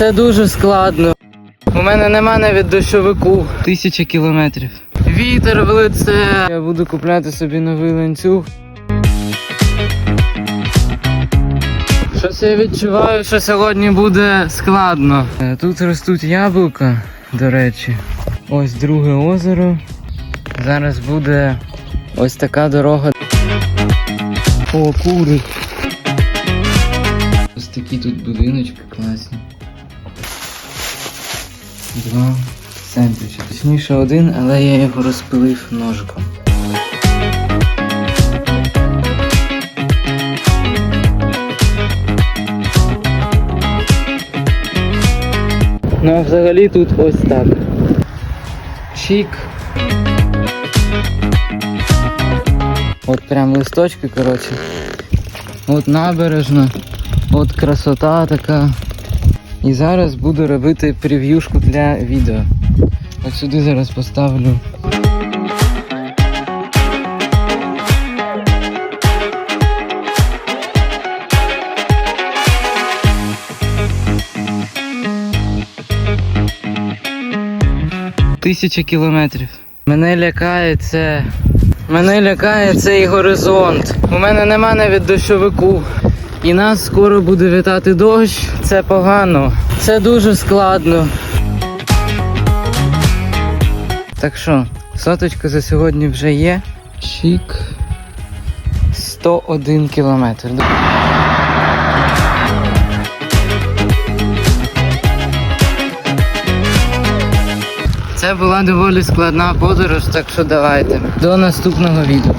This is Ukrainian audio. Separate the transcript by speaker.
Speaker 1: Це дуже складно. У мене нема навіть дощовику. Тисяча кілометрів. Вітер в лице. Я буду купляти собі новий ланцюг. Щось я відчуваю, що сьогодні буде складно. Е, Тут ростуть яблука, до речі. Ось друге озеро. Зараз буде ось така дорога. О, кури. Ось такі тут будиночки класні. Два сендвічі. Точніше один, але я його розпилив ножиком. Ну а взагалі тут ось так. Чик. От прям листочки, коротше. От набережна, от красота така. І зараз буду робити прев'юшку для відео. От сюди зараз поставлю. Тисяча кілометрів. Мене лякає це. Мене лякає цей горизонт. У мене нема навіть дощовику. І нас скоро буде вітати дощ. Це погано. Це дуже складно. Так що, соточка за сьогодні вже є. Чік. 101 кілометр. Це була доволі складна подорож, так що давайте. До наступного відео.